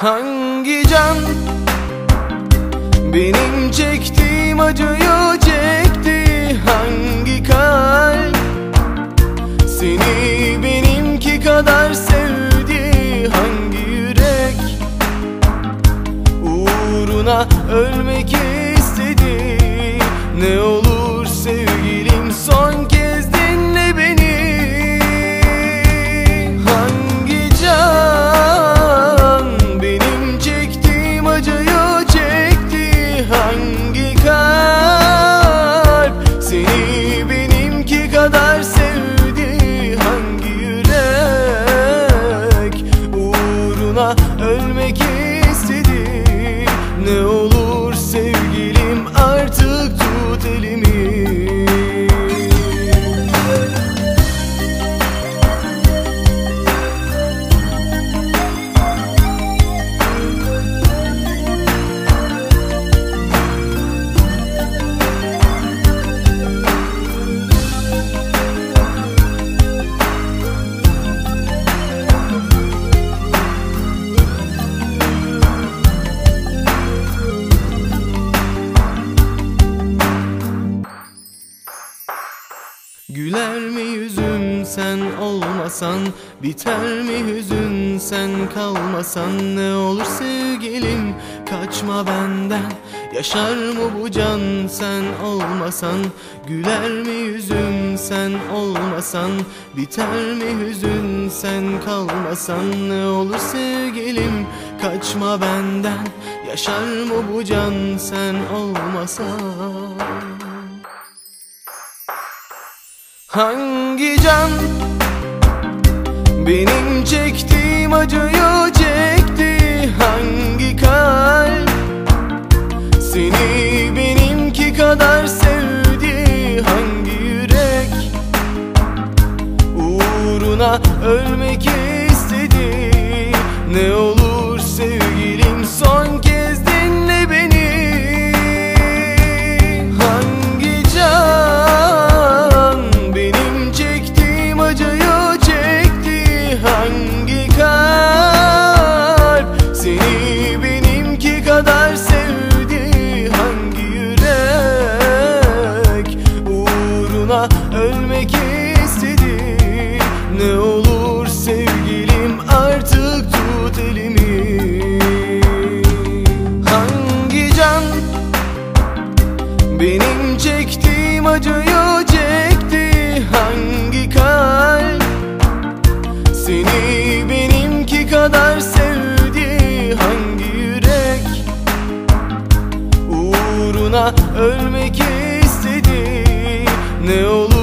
Hangi can? Benim çektiğim acıyı çekti. Hangi kalp? Seni benimki kadar sevdi. Hangi yürek? Uğruna ölmek istedi Güler mi yüzüm sen olmasan Biter mi hüzün sen kalmasan? Ne olur sevgilim kaçma benden. Yaşar mı bu can sen olmasan? Güler mi yüzüm sen olmasan Biter mi hüzün sen kalmasan? Ne olur sevgilim kaçma benden. Yaşar mı bu can sen olmasan Hangi can? Benim çektiğim acıyı çekti. Hangi kalp? Seni benimki kadar sevdi. Hangi yürek? Uğruna ölmek görmek istedi Ne olur sevgilim artık tut elimi. Hangi can benim çektiğim acıyı çekti? Hangi kalp seni benimki kadar sevdi? Hangi yürek uğruna ölmek istedi? Ne olur